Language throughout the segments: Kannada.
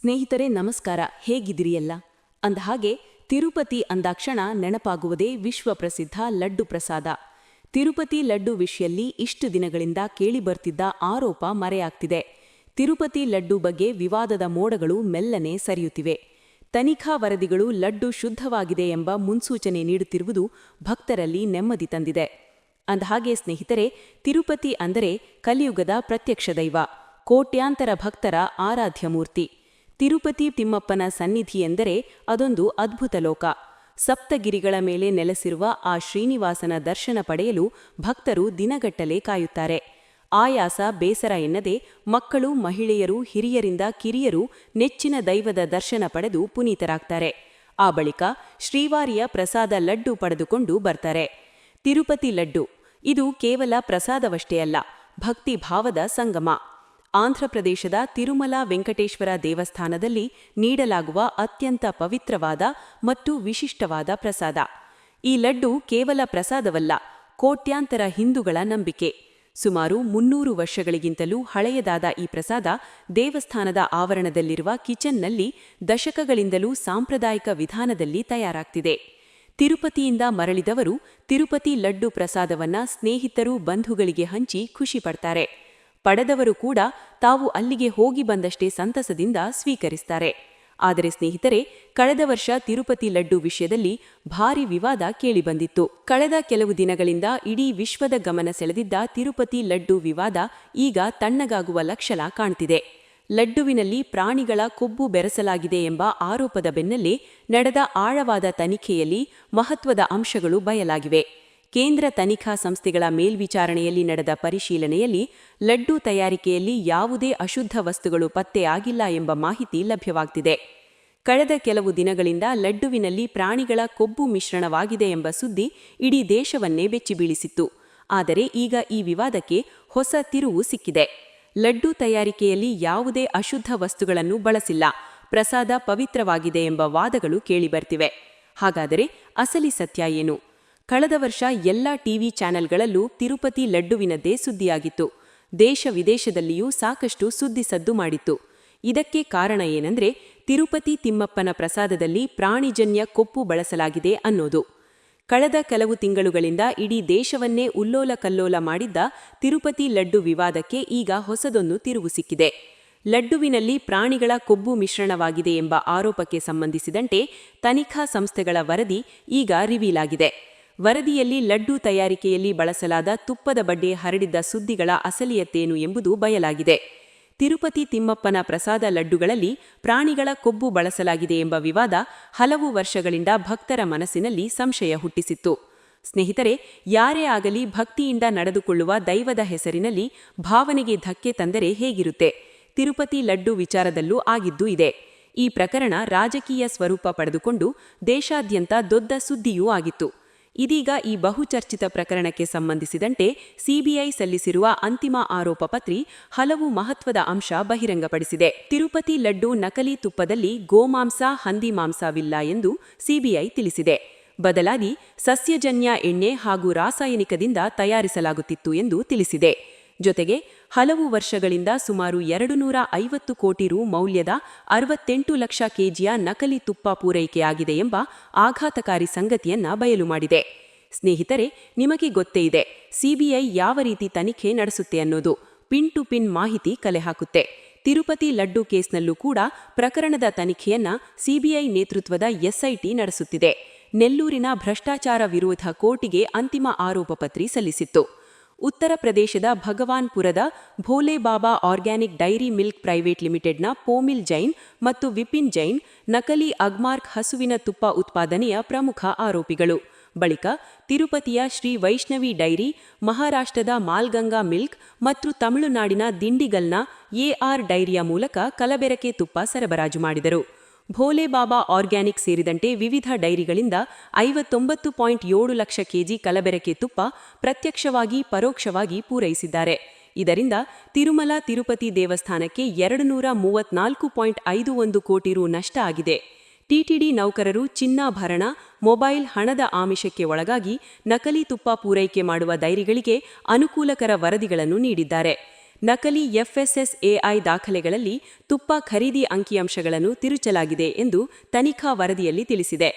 ಸ್ನೇಹಿತರೆ, ನಮಸ್ಕಾರ. ಹೇಗಿದಿರಿಯಲ್ಲ ಅಂದಹಾಗೆ ತಿರುಪತಿ ಅಂದಾಕ್ಷಣ ನೆನಪಾಗುವುದೇ ವಿಶ್ವಪ್ರಸಿದ್ಧ ಲಡ್ಡು ಪ್ರಸಾದ. ತಿರುಪತಿ ಲಡ್ಡು ವಿಷಯಲ್ಲಿ ಇಷ್ಟು ದಿನಗಳಿಂದ ಕೇಳಿಬರ್ತಿದ್ದ ಆರೋಪ ಮರೆಯಾಗ್ತಿದೆ. ತಿರುಪತಿ ಲಡ್ಡು ಬಗ್ಗೆ ವಿವಾದದ ಮೋಡಗಳು ಮೆಲ್ಲನೆ ಸರಿಯುತ್ತಿವೆ. ತನಿಖಾ ವರದಿಗಳು ಲಡ್ಡು ಶುದ್ಧವಾಗಿದೆ ಎಂಬ ಮುನ್ಸೂಚನೆ ನೀಡುತ್ತಿರುವುದು ಭಕ್ತರಲ್ಲಿ ನೆಮ್ಮದಿ ತಂದಿದೆ. ಅಂದಹಾಗೆ ಸ್ನೇಹಿತರೆ, ತಿರುಪತಿ ಅಂದರೆ ಕಲಿಯುಗದ ಪ್ರತ್ಯಕ್ಷ ದೈವ, ಕೋಟ್ಯಾಂತರ ಭಕ್ತರ ಆರಾಧ್ಯ ಮೂರ್ತಿ. ತಿರುಪತಿ ತಿಮ್ಮಪ್ಪನ ಸನ್ನಿಧಿ ಎಂದರೆ ಅದೊಂದು ಅದ್ಭುತ ಲೋಕ. ಸಪ್ತಗಿರಿಗಳ ಮೇಲೆ ನೆಲೆಸಿರುವ ಆ ಶ್ರೀನಿವಾಸನ ದರ್ಶನ ಪಡೆಯಲು ಭಕ್ತರು ದಿನಗಟ್ಟಲೆ ಕಾಯುತ್ತಾರೆ. ಆಯಾಸ ಬೇಸರ ಎನ್ನದೆ ಮಕ್ಕಳು, ಮಹಿಳೆಯರು, ಹಿರಿಯರಿಂದ ಕಿರಿಯರು ನೆಚ್ಚಿನ ದೈವದ ದರ್ಶನ ಪಡೆದು ಪುನೀತರಾಗ್ತಾರೆ. ಆ ಬಳಿಕ ಶ್ರೀವಾರಿಯ ಪ್ರಸಾದ ಲಡ್ಡು ಪಡೆದುಕೊಂಡು ಬರ್ತಾರೆ. ತಿರುಪತಿ ಲಡ್ಡು, ಇದು ಕೇವಲ ಪ್ರಸಾದವಷ್ಟೇ ಅಲ್ಲ ಭಕ್ತಿ ಭಾವದ ಸಂಗಮ. ಆಂಧ್ರಪ್ರದೇಶದ ತಿರುಮಲ ವೆಂಕಟೇಶ್ವರ ದೇವಸ್ಥಾನದಲ್ಲಿ ನೀಡಲಾಗುವ ಅತ್ಯಂತ ಪವಿತ್ರವಾದ ಮತ್ತು ವಿಶಿಷ್ಟವಾದ ಪ್ರಸಾದ. ಈ ಲಡ್ಡು ಕೇವಲ ಪ್ರಸಾದವಲ್ಲ, ಕೋಟ್ಯಾಂತರ ಹಿಂದೂಗಳ ನಂಬಿಕೆ. ಸುಮಾರು ಮುನ್ನೂರು ವರ್ಷಗಳಿಗಿಂತಲೂ ಹಳೆಯದಾದ ಈ ಪ್ರಸಾದ ದೇವಸ್ಥಾನದ ಆವರಣದಲ್ಲಿರುವ ಕಿಚನ್ನಲ್ಲಿ ದಶಕಗಳಿಂದಲೂ ಸಾಂಪ್ರದಾಯಿಕ ವಿಧಾನದಲ್ಲಿ ತಯಾರಾಗ್ತಿದೆ. ತಿರುಪತಿಯಿಂದ ಮರಳಿದವರು ತಿರುಪತಿ ಲಡ್ಡು ಪ್ರಸಾದವನ್ನ ಸ್ನೇಹಿತರು, ಬಂಧುಗಳಿಗೆ ಹಂಚಿ ಖುಷಿ ಪಡ್ತಾರೆ. ಪಡೆದವರು ಕೂಡ ತಾವು ಅಲ್ಲಿಗೆ ಹೋಗಿ ಬಂದಷ್ಟೇ ಸಂತಸದಿಂದ ಸ್ವೀಕರಿಸ್ತಾರೆ. ಆದರೆ ಸ್ನೇಹಿತರೆ, ಕಳೆದ ವರ್ಷ ತಿರುಪತಿ ಲಡ್ಡು ವಿಷಯದಲ್ಲಿ ಭಾರಿ ವಿವಾದ ಕೇಳಿಬಂದಿತ್ತು. ಕಳೆದ ಕೆಲವು ದಿನಗಳಿಂದ ಇಡೀ ವಿಶ್ವದ ಗಮನ ಸೆಳೆದಿದ್ದ ತಿರುಪತಿ ಲಡ್ಡು ವಿವಾದ ಈಗ ತಣ್ಣಗಾಗುವ ಲಕ್ಷಣ ಕಾಣ್ತಿದೆ. ಲಡ್ಡುವಿನಲ್ಲಿ ಪ್ರಾಣಿಗಳ ಕೊಬ್ಬು ಬೆರೆಸಲಾಗಿದೆ ಎಂಬ ಆರೋಪದ ಬೆನ್ನಲ್ಲೇ ನಡೆದ ಆಳವಾದ ತನಿಖೆಯಲ್ಲಿ ಮಹತ್ವದ ಅಂಶಗಳು ಬಯಲಾಗಿವೆ. ಕೇಂದ್ರ ತನಿಖಾ ಸಂಸ್ಥೆಗಳ ಮೇಲ್ವಿಚಾರಣೆಯಲ್ಲಿ ನಡೆದ ಪರಿಶೀಲನೆಯಲ್ಲಿ ಲಡ್ಡು ತಯಾರಿಕೆಯಲ್ಲಿ ಯಾವುದೇ ಅಶುದ್ಧ ವಸ್ತುಗಳು ಪತ್ತೆಯಾಗಿಲ್ಲ ಎಂಬ ಮಾಹಿತಿ ಲಭ್ಯವಾಗ್ತಿದೆ. ಕಳೆದ ಕೆಲವು ದಿನಗಳಿಂದ ಲಡ್ಡುವಿನಲ್ಲಿ ಪ್ರಾಣಿಗಳ ಕೊಬ್ಬು ಮಿಶ್ರಣವಾಗಿದೆ ಎಂಬ ಸುದ್ದಿ ಇಡೀ ದೇಶವನ್ನೇ ಬೆಚ್ಚಿಬೀಳಿಸಿತ್ತು. ಆದರೆ ಈಗ ಈ ವಿವಾದಕ್ಕೆ ಹೊಸ ತಿರುವು ಸಿಕ್ಕಿದೆ. ಲಡ್ಡು ತಯಾರಿಕೆಯಲ್ಲಿ ಯಾವುದೇ ಅಶುದ್ಧ ವಸ್ತುಗಳನ್ನು ಬಳಸಿಲ್ಲ. ಪ್ರಸಾದ ಪವಿತ್ರವಾಗಿದೆ ಎಂಬ ವಾದಗಳು ಕೇಳಿಬರ್ತಿವೆ. ಹಾಗಾದರೆ ಅಸಲಿ ಸತ್ಯ ಏನು? ಕಳೆದ ವರ್ಷ ಎಲ್ಲ ಟಿವಿ ಚಾನೆಲ್ಗಳಲ್ಲೂ ತಿರುಪತಿ ಲಡ್ಡುವಿನದ್ದೇ ಸುದ್ದಿಯಾಗಿತ್ತು. ದೇಶ ವಿದೇಶದಲ್ಲಿಯೂ ಸಾಕಷ್ಟು ಸುದ್ದಿ ಸದ್ದು ಮಾಡಿತ್ತು. ಇದಕ್ಕೆ ಕಾರಣ ಏನಂದ್ರೆ, ತಿರುಪತಿ ತಿಮ್ಮಪ್ಪನ ಪ್ರಸಾದದಲ್ಲಿ ಪ್ರಾಣಿಜನ್ಯ ಕೊಪ್ಪು ಬಳಸಲಾಗಿದೆ ಅನ್ನೋದು. ಕಳೆದ ಕೆಲವು ತಿಂಗಳುಗಳಿಂದ ಇಡೀ ದೇಶವನ್ನೇ ಉಲ್ಲೋಲ ಕಲ್ಲೋಲ ಮಾಡಿದ್ದ ತಿರುಪತಿ ಲಡ್ಡು ವಿವಾದಕ್ಕೆ ಈಗ ಹೊಸದೊಂದು ತಿರುವು ಸಿಕ್ಕಿದೆ. ಲಡ್ಡುವಿನಲ್ಲಿ ಪ್ರಾಣಿಗಳ ಕೊಬ್ಬು ಮಿಶ್ರಣವಾಗಿದೆ ಎಂಬ ಆರೋಪಕ್ಕೆ ಸಂಬಂಧಿಸಿದಂತೆ ತನಿಖಾ ಸಂಸ್ಥೆಗಳ ವರದಿ ಈಗ ರಿವೀಲ್ ಆಗಿದೆ. ವರದಿಯಲ್ಲಿ ಲಡ್ಡು ತಯಾರಿಕೆಯಲ್ಲಿ ಬಳಸಲಾದ ತುಪ್ಪದ ಬಡ್ಡೆ ಹರಡಿದ್ದ ಸುದ್ದಿಗಳ ಅಸಲಿಯತ್ತೇನು ಎಂಬುದು ಬಯಲಾಗಿದೆ. ತಿರುಪತಿ ತಿಮ್ಮಪ್ಪನ ಪ್ರಸಾದ ಲಡ್ಡುಗಳಲ್ಲಿ ಪ್ರಾಣಿಗಳ ಕೊಬ್ಬು ಬಳಸಲಾಗಿದೆ ಎಂಬ ವಿವಾದ ಹಲವು ವರ್ಷಗಳಿಂದ ಭಕ್ತರ ಮನಸ್ಸಿನಲ್ಲಿ ಸಂಶಯ ಹುಟ್ಟಿಸಿತ್ತು. ಸ್ನೇಹಿತರೆ, ಯಾರೇ ಆಗಲಿ ಭಕ್ತಿಯಿಂದ ನಡೆದುಕೊಳ್ಳುವ ದೈವದ ಹೆಸರಿನಲ್ಲಿ ಭಾವನೆಗೆ ಧಕ್ಕೆ ತಂದರೆ ಹೇಗಿರುತ್ತೆ? ತಿರುಪತಿ ಲಡ್ಡು ವಿಚಾರದಲ್ಲೂ ಆಗಿದ್ದು ಇದೆ. ಈ ಪ್ರಕರಣ ರಾಜಕೀಯ ಸ್ವರೂಪ ಪಡೆದುಕೊಂಡು ದೇಶಾದ್ಯಂತ ದೊಡ್ಡ ಸುದ್ದಿಯೂ ಆಗಿತ್ತು. ಇದೀಗ ಈ ಬಹುಚರ್ಚಿತ ಪ್ರಕರಣಕ್ಕೆ ಸಂಬಂಧಿಸಿದಂತೆ ಸಿಬಿಐ ಸಲ್ಲಿಸಿರುವ ಅಂತಿಮ ಆರೋಪ ಪತ್ರಿ ಹಲವು ಮಹತ್ವದ ಅಂಶ ಬಹಿರಂಗಪಡಿಸಿದೆ. ತಿರುಪತಿ ಲಡ್ಡು ನಕಲಿ ತುಪ್ಪದಲ್ಲಿ ಗೋಮಾಂಸ, ಹಂದಿ ಮಾಂಸವಿಲ್ಲ ಎಂದು ಸಿಬಿಐ ತಿಳಿಸಿದೆ. ಬದಲಾಗಿ ಸಸ್ಯಜನ್ಯ ಎಣ್ಣೆ ಹಾಗೂ ರಾಸಾಯನಿಕದಿಂದ ತಯಾರಿಸಲಾಗುತ್ತಿತ್ತು ಎಂದು ತಿಳಿಸಿದೆ. ಜೊತೆಗೆ ಹಲವು ವರ್ಷಗಳಿಂದ ಸುಮಾರು ಎರಡು ನೂರ ಐವತ್ತು ಕೋಟಿ ರು ಮೌಲ್ಯದ ಅರವತ್ತೆಂಟು ಲಕ್ಷ ಕೆಜಿಯ ನಕಲಿ ತುಪ್ಪ ಪೂರೈಕೆಯಾಗಿದೆ ಎಂಬ ಆಘಾತಕಾರಿ ಸಂಗತಿಯನ್ನ ಬಯಲು ಮಾಡಿದೆ. ಸ್ನೇಹಿತರೆ, ನಿಮಗೆ ಗೊತ್ತೇ ಇದೆ, ಸಿಬಿಐ ಯಾವ ರೀತಿ ತನಿಖೆ ನಡೆಸುತ್ತೆ ಅನ್ನೋದು ಪಿನ್ ಟು ಪಿನ್ ಮಾಹಿತಿ ಕಲೆ ಹಾಕುತ್ತೆ. ತಿರುಪತಿ ಲಡ್ಡು ಕೇಸ್ನಲ್ಲೂ ಕೂಡ ಪ್ರಕರಣದ ತನಿಖೆಯನ್ನ ಸಿಬಿಐ ನೇತೃತ್ವದ ಎಸ್ಐಟಿ ನಡೆಸುತ್ತಿದೆ. ನೆಲ್ಲೂರಿನ ಭ್ರಷ್ಟಾಚಾರ ವಿರೋಧ ಕೋರ್ಟಿಗೆ ಅಂತಿಮ ಆರೋಪ ಪತ್ರಿ ಸಲ್ಲಿಸಿತ್ತು. ಉತ್ತರ ಪ್ರದೇಶದ ಭಗವಾನ್ಪುರದ Bhole Baba organic dairy milk private ಲಿಮಿಟೆಡ್ನ ಪೋಮಿಲ್ ಜೈನ್ ಮತ್ತು ವಿಪಿನ್ ಜೈನ್ ನಕಲಿ ಅಗ್ಮಾರ್ಕ್ ಹಸುವಿನ ತುಪ್ಪ ಉತ್ಪಾದನೆಯ ಪ್ರಮುಖ ಆರೋಪಿಗಳು. ಬಳಿಕ ತಿರುಪತಿಯ ಶ್ರೀ ವೈಷ್ಣವಿ ಡೈರಿ, ಮಹಾರಾಷ್ಟ್ರದ ಮಾಲ್ಗಂಗಾ ಮಿಲ್ಕ್ ಮತ್ತು ತಮಿಳುನಾಡಿನ ದಿಂಡಿಗಲ್ನ ಎಆರ್ ಡೈರಿಯ ಮೂಲಕ ಕಲಬೆರಕೆ ತುಪ್ಪ ಸರಬರಾಜು ಮಾಡಿದರು. ಭೋಲೆ ಬಾಬಾ ಆರ್ಗ್ಯಾನಿಕ್ ಸೇರಿದಂತೆ ವಿವಿಧ ಡೈರಿಗಳಿಂದ ಐವತ್ತೊಂಬತ್ತು ಪಾಯಿಂಟ್ ಏಳು ಲಕ್ಷ ಕೆಜಿ ಕಲಬೆರಕೆ ತುಪ್ಪ ಪ್ರತ್ಯಕ್ಷವಾಗಿ, ಪರೋಕ್ಷವಾಗಿ ಪೂರೈಸಿದ್ದಾರೆ. ಇದರಿಂದ ತಿರುಮಲ, ತಿರುಪತಿ ದೇವಸ್ಥಾನಕ್ಕೆ ಎರಡು ನೂರ ಮೂವತ್ನಾಲ್ಕು ಪಾಯಿಂಟ್ ಐದು ಒಂದು ಕೋಟಿ ರು ನಷ್ಟ ಆಗಿದೆ. ಟಿಟಿಡಿ ನೌಕರರು ಚಿನ್ನಾಭರಣ ಮೊಬೈಲ್ ಹಣದ ಆಮಿಷಕ್ಕೆ ಒಳಗಾಗಿ ನಕಲಿ ತುಪ್ಪ ಪೂರೈಕೆ ಮಾಡುವ ಡೈರಿಗಳಿಗೆ ಅನುಕೂಲಕರ ವರದಿಗಳನ್ನು ನೀಡಿದ್ದಾರೆ. ನಕಲಿ ಎಫ್ಎಸ್ಎಸ್ಎಐ ದಾಖಲೆಗಳಲ್ಲಿ ತುಪ್ಪ ಖರೀದಿ ಅಂಕಿಅಂಶಗಳನ್ನು ತಿರುಚಲಾಗಿದೆ ಎಂದು ತನಿಖಾ ವರದಿಯಲ್ಲಿ ತಿಳಿಸಿದೆ.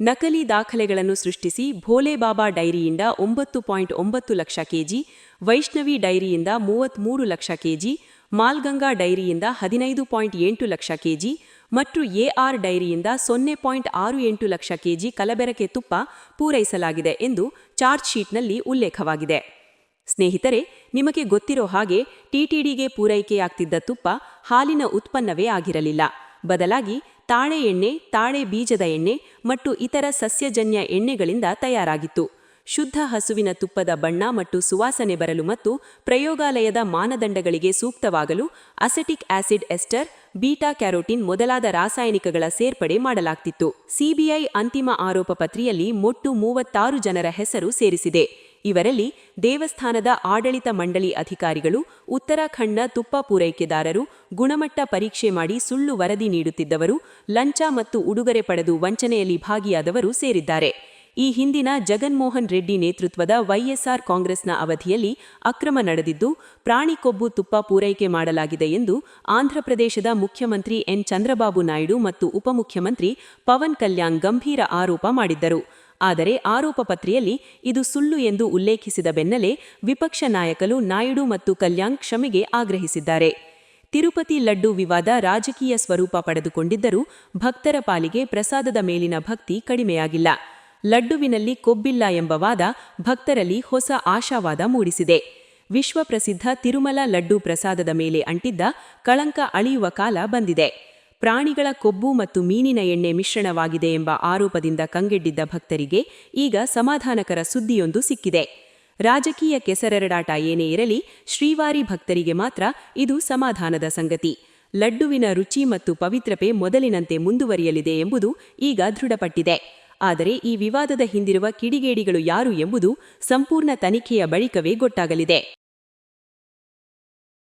ನಕಲಿ ದಾಖಲೆಗಳನ್ನು ಸೃಷ್ಟಿಸಿ ಭೋಲೆಬಾಬಾ ಡೈರಿಯಿಂದ ಒಂಬತ್ತು ಪಾಯಿಂಟ್ ಒಂಬತ್ತು ಲಕ್ಷ ಕೆಜಿ, ವೈಷ್ಣವಿ ಡೈರಿಯಿಂದ ಮೂವತ್ತ್ಮೂರು ಲಕ್ಷ ಕೆಜಿ, ಮಾಲ್ಗಂಗಾ ಡೈರಿಯಿಂದ ಹದಿನೈದು ಪಾಯಿಂಟ್ ಎಂಟು ಲಕ್ಷ ಕೆಜಿ, ಮತ್ತು ಎಆರ್ ಡೈರಿಯಿಂದ ಸೊನ್ನೆ ಪಾಯಿಂಟ್ ಆರು ಎಂಟು ಲಕ್ಷ ಕೆಜಿ ಕಲಬೆರಕೆ ತುಪ್ಪ ಪೂರೈಸಲಾಗಿದೆ ಎಂದು ಚಾರ್ಜ್ ಶೀಟ್ನಲ್ಲಿ ಉಲ್ಲೇಖವಾಗಿದೆ. ಸ್ನೇಹಿತರೆ, ನಿಮಗೆ ಗೊತ್ತಿರೋ ಹಾಗೆ ಟಿಟಿಡಿಗೆ ಪೂರೈಕೆಯಾಗ್ತಿದ್ದ ತುಪ್ಪ ಹಾಲಿನ ಉತ್ಪನ್ನವೇ ಆಗಿರಲಿಲ್ಲ. ಬದಲಾಗಿ ತಾಳೆ ಎಣ್ಣೆ, ತಾಳೆ ಬೀಜದ ಎಣ್ಣೆ ಮತ್ತು ಇತರ ಸಸ್ಯಜನ್ಯ ಎಣ್ಣೆಗಳಿಂದ ತಯಾರಾಗಿತ್ತು. ಶುದ್ಧ ಹಸುವಿನ ತುಪ್ಪದ ಬಣ್ಣ ಮತ್ತು ಸುವಾಸನೆ ಬರಲು ಮತ್ತು ಪ್ರಯೋಗಾಲಯದ ಮಾನದಂಡಗಳಿಗೆ ಸೂಕ್ತವಾಗಲು acetic acid ester, beta carotene ಮೊದಲಾದ ರಾಸಾಯನಿಕಗಳ ಸೇರ್ಪಡೆ ಮಾಡಲಾಗ್ತಿತ್ತು. ಸಿಬಿಐ ಅಂತಿಮ ಆರೋಪ ಪತ್ರಿಯಲ್ಲಿ ಮೊಟ್ಟು ಮೂವತ್ತಾರು ಜನರ ಹೆಸರು ಸೇರಿಸಿದೆ. ಇವರಲ್ಲಿ ದೇವಸ್ಥಾನದ ಆಡಳಿತ ಮಂಡಳಿ ಅಧಿಕಾರಿಗಳು, ಉತ್ತರಾಖಂಡ್ನ ತುಪ್ಪ ಪೂರೈಕೆದಾರರು, ಗುಣಮಟ್ಟ ಪರೀಕ್ಷೆ ಮಾಡಿ ಸುಳ್ಳು ವರದಿ ನೀಡುತ್ತಿದ್ದವರು, ಲಂಚ ಮತ್ತು ಉಡುಗೊರೆ ಪಡೆದು ವಂಚನೆಯಲ್ಲಿ ಭಾಗಿಯಾದವರು ಸೇರಿದ್ದಾರೆ. ಈ ಹಿಂದಿನ ಜಗನ್ಮೋಹನ್ ರೆಡ್ಡಿ ನೇತೃತ್ವದ ವೈಎಸ್ಆರ್ ಕಾಂಗ್ರೆಸ್ನ ಅವಧಿಯಲ್ಲಿ ಅಕ್ರಮ ನಡೆದಿದ್ದು, ಪ್ರಾಣಿ ಕೊಬ್ಬು ತುಪ್ಪ ಪೂರೈಕೆ ಮಾಡಲಾಗಿದೆ ಎಂದು ಆಂಧ್ರಪ್ರದೇಶದ ಮುಖ್ಯಮಂತ್ರಿ ಎನ್. ಚಂದ್ರಬಾಬು ನಾಯ್ಡು ಮತ್ತು ಉಪಮುಖ್ಯಮಂತ್ರಿ ಪವನ್ ಕಲ್ಯಾಣ್ ಗಂಭೀರ ಆರೋಪ ಮಾಡಿದ್ದರು. ಆದರೆ ಆರೋಪ ಪತ್ರಿಯಲ್ಲಿ ಇದು ಸುಳ್ಳು ಎಂದು ಉಲ್ಲೇಖಿಸಿದ ಬೆನ್ನಲ್ಲೇ ವಿಪಕ್ಷ ನಾಯಕರು ನಾಯ್ಡು ಮತ್ತು ಕಲ್ಯಾಣ್ ಕ್ಷಮೆಗೆ ಆಗ್ರಹಿಸಿದ್ದಾರೆ. ತಿರುಪತಿ ಲಡ್ಡು ವಿವಾದ ರಾಜಕೀಯ ಸ್ವರೂಪ ಪಡೆದುಕೊಂಡಿದ್ದರೂ ಭಕ್ತರ ಪಾಲಿಗೆ ಪ್ರಸಾದದ ಮೇಲಿನ ಭಕ್ತಿ ಕಡಿಮೆಯಾಗಿಲ್ಲ. ಲಡ್ಡುವಿನಲ್ಲಿ ಕೊಬ್ಬಿಲ್ಲ ಎಂಬ ವಾದ ಭಕ್ತರಲ್ಲಿ ಹೊಸ ಆಶಾವಾದ ಮೂಡಿಸಿದೆ. ವಿಶ್ವಪ್ರಸಿದ್ಧ ತಿರುಮಲ ಲಡ್ಡು ಪ್ರಸಾದದ ಮೇಲೆ ಅಂಟಿದ್ದ ಕಳಂಕ ಅಳಿಯುವ ಕಾಲ ಬಂದಿದೆ. ಪ್ರಾಣಿಗಳ ಕೊಬ್ಬು ಮತ್ತು ಮೀನಿನ ಎಣ್ಣೆ ಮಿಶ್ರಣವಾಗಿದೆ ಎಂಬ ಆರೋಪದಿಂದ ಕಂಗೆಡ್ಡಿದ್ದ ಭಕ್ತರಿಗೆ ಈಗ ಸಮಾಧಾನಕರ ಸುದ್ದಿಯೊಂದು ಸಿಕ್ಕಿದೆ. ರಾಜಕೀಯ ಕೆಸರೆರಡಾಟ ಏನೇ ಇರಲಿ, ಶ್ರೀವಾರಿ ಭಕ್ತರಿಗೆ ಮಾತ್ರ ಇದು ಸಮಾಧಾನದ ಸಂಗತಿ. ಲಡ್ಡುವಿನ ರುಚಿ ಮತ್ತು ಪವಿತ್ರತೆ ಮೊದಲಿನಂತೆ ಮುಂದುವರಿಯಲಿದೆ ಎಂಬುದು ಈಗ ದೃಢಪಟ್ಟಿದೆ. ಆದರೆ ಈ ವಿವಾದದ ಹಿಂದಿರುವ ಕಿಡಿಗೇಡಿಗಳು ಯಾರು ಎಂಬುದು ಸಂಪೂರ್ಣ ತನಿಖೆಯ ಬಳಿಕವೇ ಗೊತ್ತಾಗಲಿದೆ.